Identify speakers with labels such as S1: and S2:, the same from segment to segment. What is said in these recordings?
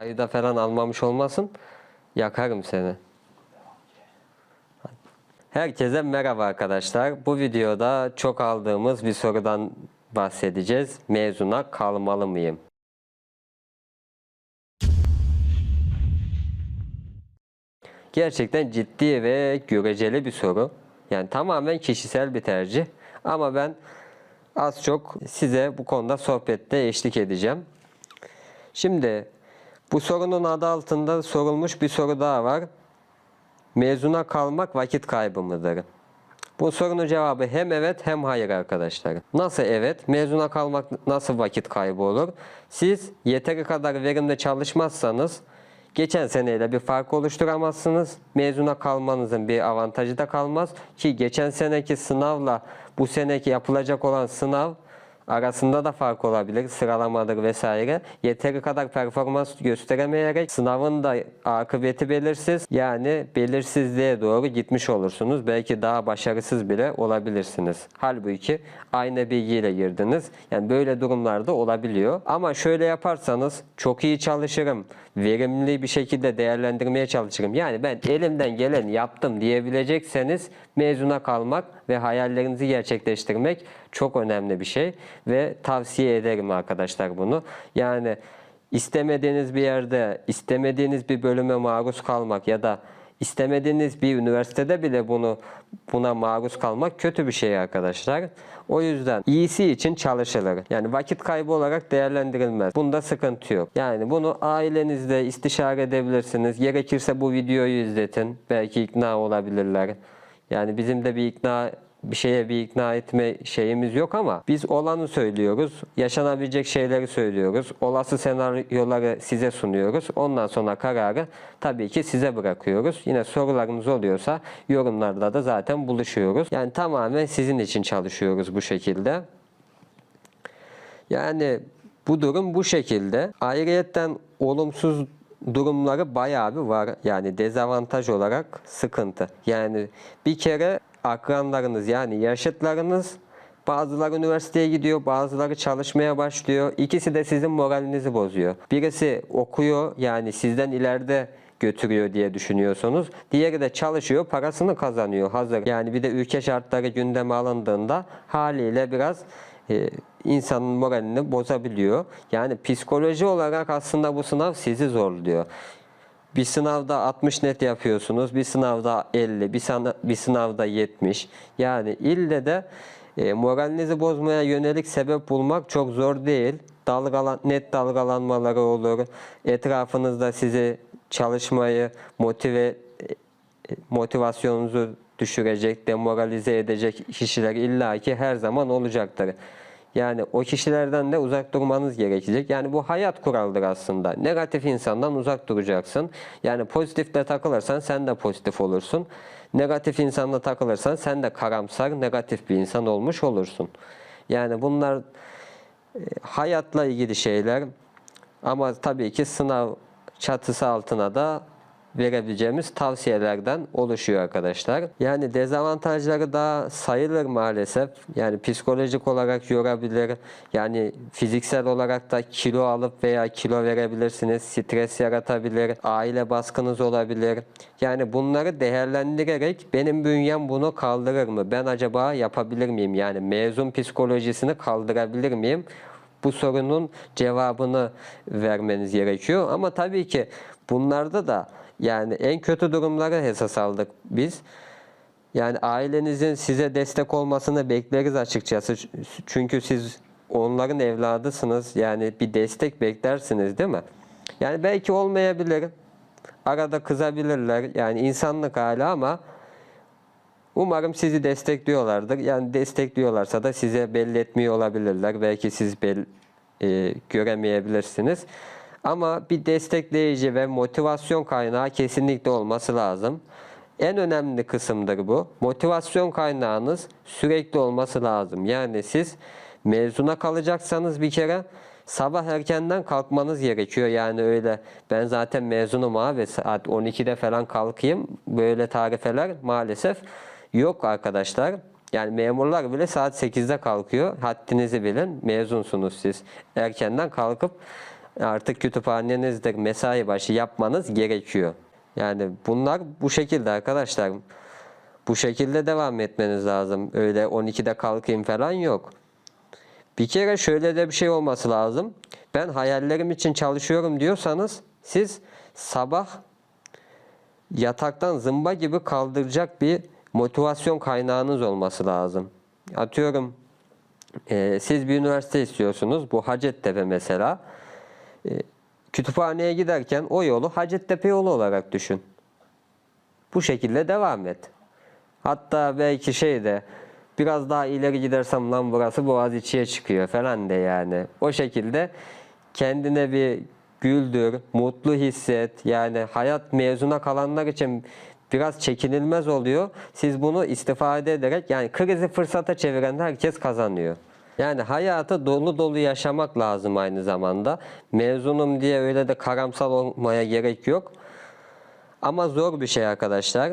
S1: Ayda falan almamış olmasın. Yakarım seni. Herkese merhaba arkadaşlar. Bu videoda çok aldığımız bir sorudan bahsedeceğiz. Mezuna kalmalı mıyım? Gerçekten ciddi ve göreceli bir soru. Yani tamamen kişisel bir tercih. Ama ben az çok size bu konuda sohbette eşlik edeceğim. Şimdi bu sorunun adı altında sorulmuş bir soru daha var. Mezuna kalmak vakit kaybı mıdır? Bu sorunun cevabı hem evet hem hayır arkadaşlar. Nasıl evet? Mezuna kalmak nasıl vakit kaybı olur? Siz yeteri kadar verimli çalışmazsanız geçen seneyle bir fark oluşturamazsınız. Mezuna kalmanızın bir avantajı da kalmaz. Ki geçen seneki sınavla bu seneki yapılacak olan sınav arasında da fark olabilir. Sıralamadır vesaire. Yeteri kadar performans gösteremeyerek sınavın da akıbeti belirsiz. Yani belirsizliğe doğru gitmiş olursunuz. Belki daha başarısız bile olabilirsiniz. Halbuki aynı bilgiyle girdiniz. Yani böyle durumlarda olabiliyor. Ama şöyle yaparsanız çok iyi çalışırım. Verimli bir şekilde değerlendirmeye çalışırım. Yani ben elimden geleni yaptım diyebilecekseniz mezuna kalmak ve hayallerinizi gerçekleştirmek çok önemli bir şey ve tavsiye ederim arkadaşlar bunu. Yani istemediğiniz bir yerde, istemediğiniz bir bölüme maruz kalmak ya da istemediğiniz bir üniversitede bile bunu buna maruz kalmak kötü bir şey arkadaşlar. O yüzden iyisi için çalışılır. Yani vakit kaybı olarak değerlendirilmez. Bunda sıkıntı yok. Yani bunu ailenizle istişare edebilirsiniz. Gerekirse bu videoyu izletin. Belki ikna olabilirler. Yani bizim de bir ikna bir şeye bir ikna etme şeyimiz yok ama biz olanı söylüyoruz. Yaşanabilecek şeyleri söylüyoruz. Olası senaryoları size sunuyoruz. Ondan sonra kararı tabii ki size bırakıyoruz. Yine sorularınız oluyorsa yorumlarda da zaten buluşuyoruz. Yani tamamen sizin için çalışıyoruz bu şekilde. Yani bu durum bu şekilde. Ayrıyetten olumsuz durumları bayağı bir var. Yani dezavantaj olarak sıkıntı. Yani bir kere akranlarınız yani yaşıtlarınız Bazıları üniversiteye gidiyor, bazıları çalışmaya başlıyor. İkisi de sizin moralinizi bozuyor. Birisi okuyor yani sizden ileride götürüyor diye düşünüyorsunuz. Diğeri de çalışıyor, parasını kazanıyor hazır. Yani bir de ülke şartları gündeme alındığında haliyle biraz e, insanın moralini bozabiliyor. Yani psikoloji olarak aslında bu sınav sizi zorluyor. Bir sınavda 60 net yapıyorsunuz, bir sınavda 50, bir, sana, bir sınavda 70. Yani ille de e, moralinizi bozmaya yönelik sebep bulmak çok zor değil. Dalgalan, net dalgalanmaları olur. Etrafınızda sizi çalışmayı motive e, motivasyonunuzu düşürecek, demoralize edecek kişiler illaki her zaman olacaktır. Yani o kişilerden de uzak durmanız gerekecek. Yani bu hayat kuralıdır aslında. Negatif insandan uzak duracaksın. Yani pozitifle takılırsan sen de pozitif olursun. Negatif insanla takılırsan sen de karamsar, negatif bir insan olmuş olursun. Yani bunlar e, hayatla ilgili şeyler. Ama tabii ki sınav çatısı altına da verebileceğimiz tavsiyelerden oluşuyor arkadaşlar. Yani dezavantajları da sayılır maalesef. Yani psikolojik olarak yorabilir. Yani fiziksel olarak da kilo alıp veya kilo verebilirsiniz. Stres yaratabilir. Aile baskınız olabilir. Yani bunları değerlendirerek benim bünyem bunu kaldırır mı? Ben acaba yapabilir miyim? Yani mezun psikolojisini kaldırabilir miyim? bu sorunun cevabını vermeniz gerekiyor. Ama tabii ki bunlarda da yani en kötü durumları esas aldık biz. Yani ailenizin size destek olmasını bekleriz açıkçası. Çünkü siz onların evladısınız. Yani bir destek beklersiniz değil mi? Yani belki olmayabilir. Arada kızabilirler. Yani insanlık hali ama umarım sizi destekliyorlardır. Yani destekliyorlarsa da size belli etmiyor olabilirler. Belki siz bel, e, göremeyebilirsiniz. Ama bir destekleyici ve motivasyon kaynağı kesinlikle olması lazım. En önemli kısımdır bu. Motivasyon kaynağınız sürekli olması lazım. Yani siz mezuna kalacaksanız bir kere sabah erkenden kalkmanız gerekiyor. Yani öyle ben zaten mezunum abi saat 12'de falan kalkayım. Böyle tarifeler maalesef yok arkadaşlar. Yani memurlar bile saat 8'de kalkıyor. Haddinizi bilin. Mezunsunuz siz. Erkenden kalkıp artık kütüphanenizde mesai başı yapmanız gerekiyor. Yani bunlar bu şekilde arkadaşlar. Bu şekilde devam etmeniz lazım. Öyle 12'de kalkayım falan yok. Bir kere şöyle de bir şey olması lazım. Ben hayallerim için çalışıyorum diyorsanız siz sabah yataktan zımba gibi kaldıracak bir motivasyon kaynağınız olması lazım. Atıyorum e, siz bir üniversite istiyorsunuz. Bu Hacettepe mesela. E, kütüphaneye giderken o yolu Hacettepe yolu olarak düşün. Bu şekilde devam et. Hatta belki şey de biraz daha ileri gidersem lan burası Boğaziçi'ye çıkıyor falan de yani. O şekilde kendine bir güldür, mutlu hisset. Yani hayat mezuna kalanlar için biraz çekinilmez oluyor. Siz bunu istifade ederek yani krizi fırsata çeviren herkes kazanıyor. Yani hayatı dolu dolu yaşamak lazım aynı zamanda. Mezunum diye öyle de karamsal olmaya gerek yok. Ama zor bir şey arkadaşlar.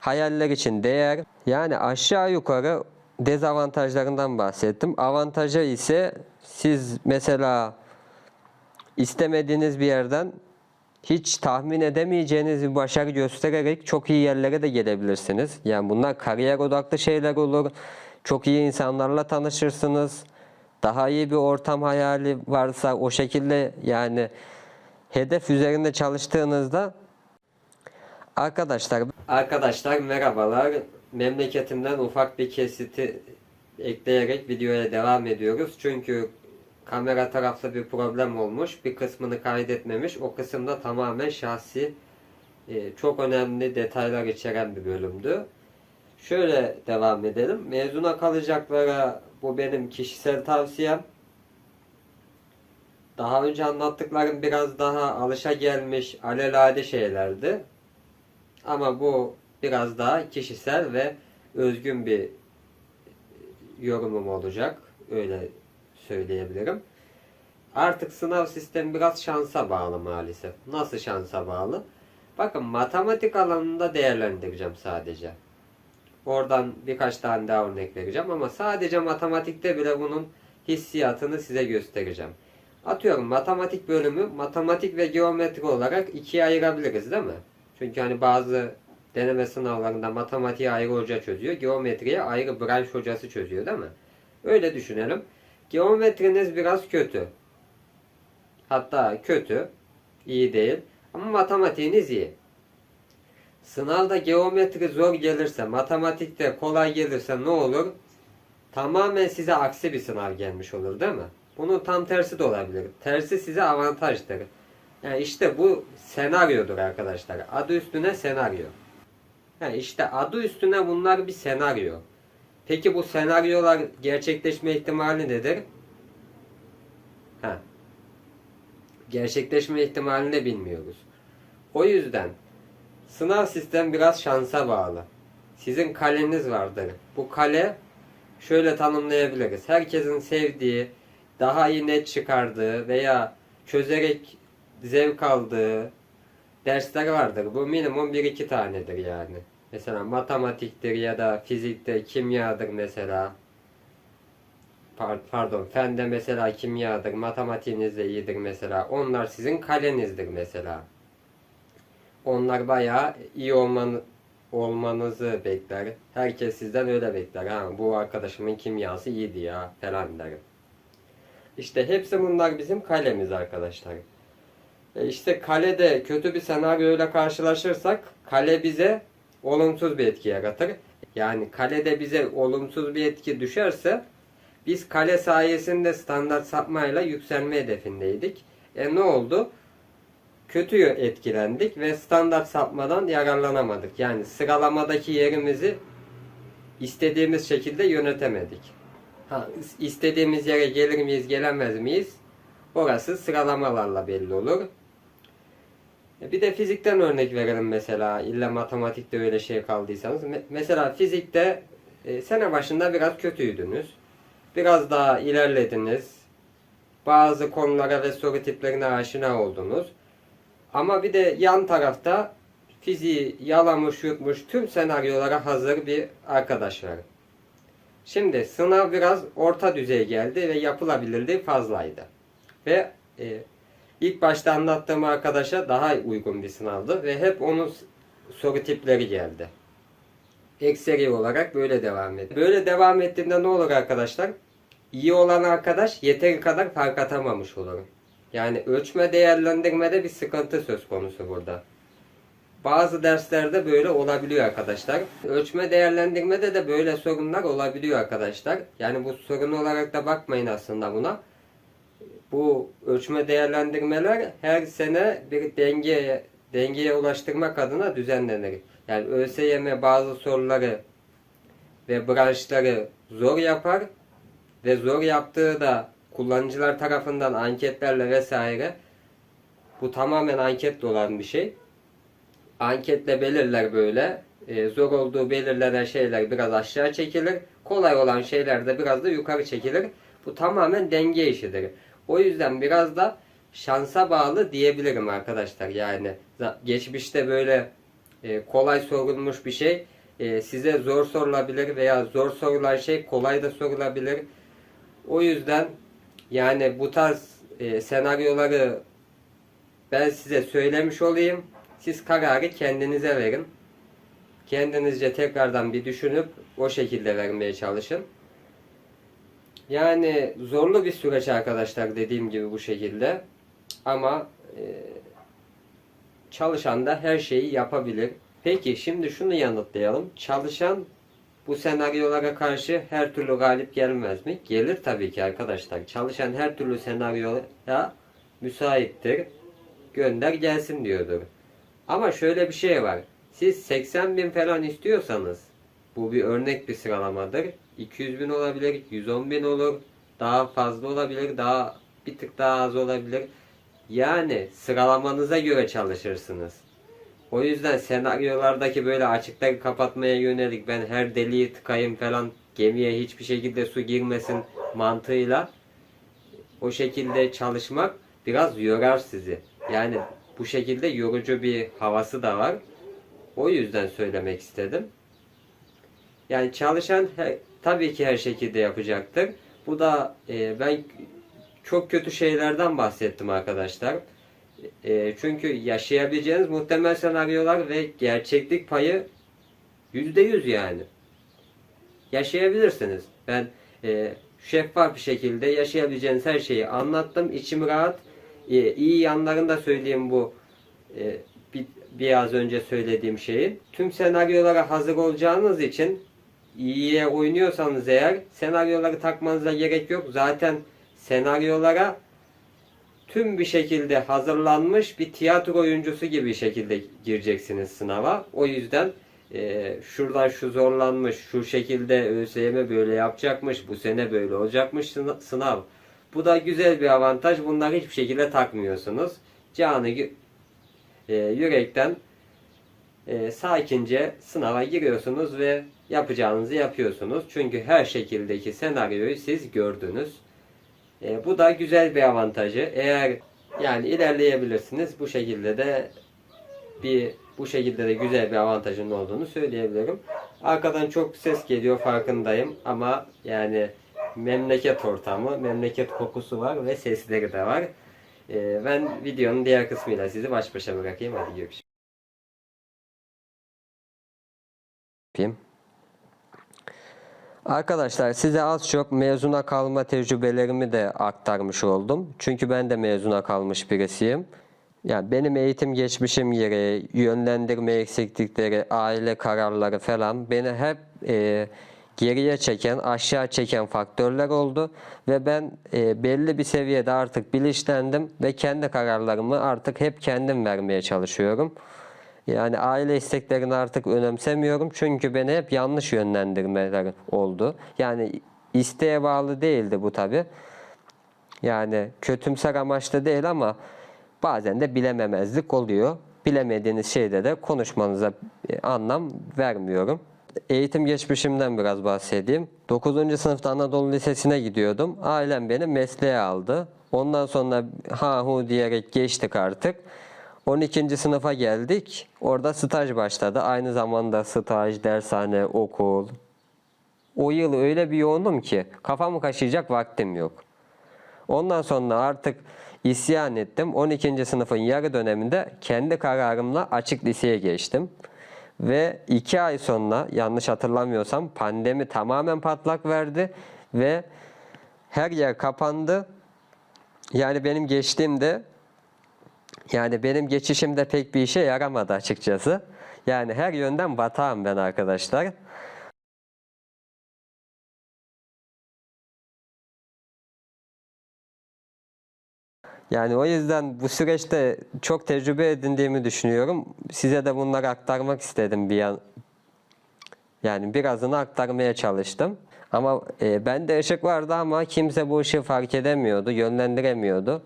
S1: Hayaller için değer. Yani aşağı yukarı dezavantajlarından bahsettim. Avantajı ise siz mesela istemediğiniz bir yerden hiç tahmin edemeyeceğiniz bir başarı göstererek çok iyi yerlere de gelebilirsiniz. Yani bunlar kariyer odaklı şeyler olur. Çok iyi insanlarla tanışırsınız. Daha iyi bir ortam hayali varsa o şekilde yani hedef üzerinde çalıştığınızda Arkadaşlar Arkadaşlar merhabalar. Memleketimden ufak bir kesiti ekleyerek videoya devam ediyoruz. Çünkü kamera tarafta bir problem olmuş. Bir kısmını kaydetmemiş. O kısımda tamamen şahsi e, çok önemli detaylar içeren bir bölümdü. Şöyle devam edelim. Mezuna kalacaklara bu benim kişisel tavsiyem. Daha önce anlattıklarım biraz daha alışa gelmiş alelade şeylerdi. Ama bu biraz daha kişisel ve özgün bir yorumum olacak. Öyle söyleyebilirim. Artık sınav sistemi biraz şansa bağlı maalesef. Nasıl şansa bağlı? Bakın matematik alanında değerlendireceğim sadece. Oradan birkaç tane daha örnek vereceğim ama sadece matematikte bile bunun hissiyatını size göstereceğim. Atıyorum matematik bölümü matematik ve geometri olarak ikiye ayırabiliriz değil mi? Çünkü hani bazı deneme sınavlarında matematiği ayrı hoca çözüyor, geometriye ayrı branş hocası çözüyor değil mi? Öyle düşünelim. Geometriniz biraz kötü. Hatta kötü, iyi değil. Ama matematiğiniz iyi. Sınavda geometri zor gelirse, matematikte kolay gelirse ne olur? Tamamen size aksi bir sınav gelmiş olur değil mi? Bunun tam tersi de olabilir. Tersi size avantajdır. Yani işte bu senaryodur arkadaşlar. Adı üstüne senaryo. Yani işte adı üstüne bunlar bir senaryo. Peki bu senaryolar gerçekleşme ihtimali nedir? Ha. Gerçekleşme ihtimalini de bilmiyoruz. O yüzden sınav sistem biraz şansa bağlı. Sizin kaleniz vardır. Bu kale şöyle tanımlayabiliriz. Herkesin sevdiği, daha iyi net çıkardığı veya çözerek zevk aldığı dersler vardır. Bu minimum 1-2 tanedir yani. Mesela matematiktir ya da fizikte, kimyadır mesela. Pardon, fende mesela kimyadır, matematiğiniz de iyidir mesela. Onlar sizin kalenizdir mesela. Onlar bayağı iyi olman, olmanızı bekler. Herkes sizden öyle bekler. Ha, bu arkadaşımın kimyası iyiydi ya falan derim. İşte hepsi bunlar bizim kalemiz arkadaşlar. E işte kalede kötü bir senaryoyla karşılaşırsak kale bize olumsuz bir etki yaratır. Yani kalede bize olumsuz bir etki düşerse biz kale sayesinde standart sapmayla yükselme hedefindeydik. E ne oldu? Kötü etkilendik ve standart sapmadan yararlanamadık. Yani sıralamadaki yerimizi istediğimiz şekilde yönetemedik. Ha, istediğimiz yere gelir miyiz, gelemez miyiz? Orası sıralamalarla belli olur. E, bir de fizikten örnek verelim mesela. İlla matematikte öyle şey kaldıysanız. mesela fizikte e, sene başında biraz kötüydünüz. Biraz daha ilerlediniz. Bazı konulara ve soru tiplerine aşina oldunuz. Ama bir de yan tarafta fiziği yalamış yutmuş tüm senaryolara hazır bir arkadaş var. Şimdi sınav biraz orta düzey geldi ve yapılabilirliği fazlaydı. Ve e, ilk başta anlattığım arkadaşa daha uygun bir sınavdı ve hep onun soru tipleri geldi. Ekseri olarak böyle devam etti. Böyle devam ettiğinde ne olur arkadaşlar? İyi olan arkadaş yeteri kadar fark atamamış olur. Yani ölçme değerlendirmede bir sıkıntı söz konusu burada. Bazı derslerde böyle olabiliyor arkadaşlar. Ölçme değerlendirmede de böyle sorunlar olabiliyor arkadaşlar. Yani bu sorun olarak da bakmayın aslında buna. Bu ölçme değerlendirmeler her sene bir dengeye dengeye ulaştırmak adına düzenlenir. Yani ÖSYM bazı soruları ve branşları zor yapar ve zor yaptığı da kullanıcılar tarafından anketlerle vesaire bu tamamen anketle olan bir şey. Anketle belirler böyle. Ee, zor olduğu belirlenen şeyler biraz aşağı çekilir. Kolay olan şeyler de biraz da yukarı çekilir. Bu tamamen denge işidir. O yüzden biraz da şansa bağlı diyebilirim arkadaşlar. Yani geçmişte böyle e, kolay sorulmuş bir şey e, size zor sorulabilir veya zor sorulan şey kolay da sorulabilir. O yüzden yani bu tarz e, senaryoları ben size söylemiş olayım. Siz kararı kendinize verin. Kendinizce tekrardan bir düşünüp o şekilde vermeye çalışın. Yani zorlu bir süreç arkadaşlar dediğim gibi bu şekilde. Ama e, çalışan da her şeyi yapabilir. Peki şimdi şunu yanıtlayalım. Çalışan bu senaryolara karşı her türlü galip gelmez mi? Gelir tabii ki arkadaşlar. Çalışan her türlü senaryoya müsaittir. Gönder gelsin diyordur. Ama şöyle bir şey var. Siz 80 bin falan istiyorsanız bu bir örnek bir sıralamadır. 200 bin olabilir, 110 bin olur, daha fazla olabilir, daha bir tık daha az olabilir. Yani sıralamanıza göre çalışırsınız. O yüzden senaryolardaki böyle açıkları kapatmaya yönelik ben her deliği tıkayım falan gemiye hiçbir şekilde su girmesin mantığıyla o şekilde çalışmak biraz yorar sizi. Yani bu şekilde yorucu bir havası da var. O yüzden söylemek istedim. Yani çalışan he- tabii ki her şekilde yapacaktır. Bu da e, ben çok kötü şeylerden bahsettim arkadaşlar. E, çünkü yaşayabileceğiniz muhtemel senaryolar ve gerçeklik payı %100 yani. Yaşayabilirsiniz. Ben e, şeffaf bir şekilde yaşayabileceğiniz her şeyi anlattım. İçim rahat. E, iyi yanlarını da söyleyeyim bu e, bir, biraz önce söylediğim şeyin. Tüm senaryolara hazır olacağınız için iyiye oynuyorsanız eğer senaryoları takmanıza gerek yok. Zaten senaryolara tüm bir şekilde hazırlanmış bir tiyatro oyuncusu gibi şekilde gireceksiniz sınava. O yüzden e, şuradan şu zorlanmış, şu şekilde ÖSYM böyle yapacakmış, bu sene böyle olacakmış sına- sınav. Bu da güzel bir avantaj. Bunları hiçbir şekilde takmıyorsunuz. Canı e, yürekten e, sakince sınava giriyorsunuz ve yapacağınızı yapıyorsunuz. Çünkü her şekildeki senaryoyu siz gördünüz. E, bu da güzel bir avantajı. Eğer yani ilerleyebilirsiniz. Bu şekilde de bir bu şekilde de güzel bir avantajın olduğunu söyleyebilirim. Arkadan çok ses geliyor farkındayım ama yani memleket ortamı, memleket kokusu var ve sesleri de var. E, ben videonun diğer kısmıyla sizi baş başa bırakayım. Hadi görüşürüz. Arkadaşlar size az çok mezuna kalma tecrübelerimi de aktarmış oldum. Çünkü ben de mezuna kalmış birisiyim. Yani benim eğitim geçmişim gereği, yönlendirme eksiklikleri, aile kararları falan beni hep e, geriye çeken, aşağı çeken faktörler oldu. Ve ben e, belli bir seviyede artık bilinçlendim ve kendi kararlarımı artık hep kendim vermeye çalışıyorum. Yani aile isteklerini artık önemsemiyorum çünkü beni hep yanlış yönlendirmeler oldu. Yani isteğe bağlı değildi bu tabi. Yani kötümser amaçlı değil ama bazen de bilememezlik oluyor. Bilemediğiniz şeyde de konuşmanıza e, anlam vermiyorum. Eğitim geçmişimden biraz bahsedeyim. 9. sınıfta Anadolu Lisesi'ne gidiyordum. Ailem beni mesleğe aldı. Ondan sonra ha hu diyerek geçtik artık. 12. sınıfa geldik. Orada staj başladı. Aynı zamanda staj, dershane, okul. O yıl öyle bir yoğundum ki kafamı kaşıyacak vaktim yok. Ondan sonra artık isyan ettim. 12. sınıfın yarı döneminde kendi kararımla açık liseye geçtim. Ve 2 ay sonra yanlış hatırlamıyorsam pandemi tamamen patlak verdi ve her yer kapandı. Yani benim geçtiğimde yani benim geçişimde pek bir işe yaramadı açıkçası. Yani her yönden batağım ben arkadaşlar. Yani o yüzden bu süreçte çok tecrübe edindiğimi düşünüyorum. Size de bunları aktarmak istedim bir yan. Yani birazını aktarmaya çalıştım. Ama e, bende ışık vardı ama kimse bu ışığı fark edemiyordu, yönlendiremiyordu.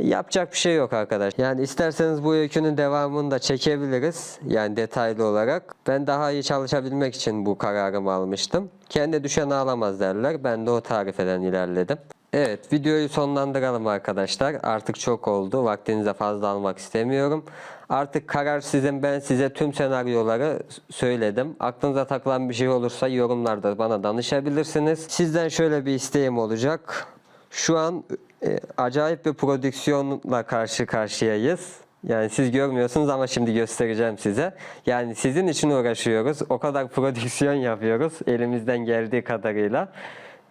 S1: Yapacak bir şey yok arkadaş. Yani isterseniz bu öykünün devamını da çekebiliriz. Yani detaylı olarak. Ben daha iyi çalışabilmek için bu kararımı almıştım. Kendi düşen ağlamaz derler. Ben de o tarifeden ilerledim. Evet videoyu sonlandıralım arkadaşlar. Artık çok oldu. Vaktinize fazla almak istemiyorum. Artık karar sizin. Ben size tüm senaryoları söyledim. Aklınıza takılan bir şey olursa yorumlarda bana danışabilirsiniz. Sizden şöyle bir isteğim olacak. Şu an e, acayip bir prodüksiyonla karşı karşıyayız. Yani siz görmüyorsunuz ama şimdi göstereceğim size. Yani sizin için uğraşıyoruz. O kadar prodüksiyon yapıyoruz elimizden geldiği kadarıyla.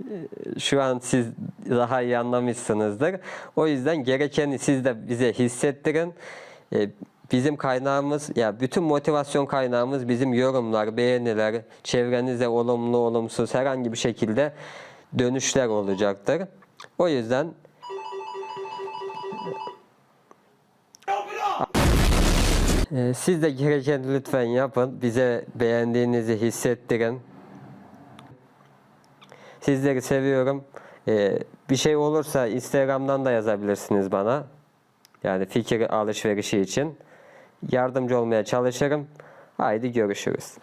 S1: E, Şu an siz daha iyi anlamışsınızdır. O yüzden gerekeni siz de bize hissettirin. E, Bizim kaynağımız, ya bütün motivasyon kaynağımız bizim yorumlar, beğeniler, çevrenize olumlu, olumsuz herhangi bir şekilde dönüşler olacaktır. O yüzden Siz de gerekeni lütfen yapın. Bize beğendiğinizi hissettirin. Sizleri seviyorum. Ee, bir şey olursa Instagram'dan da yazabilirsiniz bana. Yani fikir alışverişi için. Yardımcı olmaya çalışırım. Haydi görüşürüz.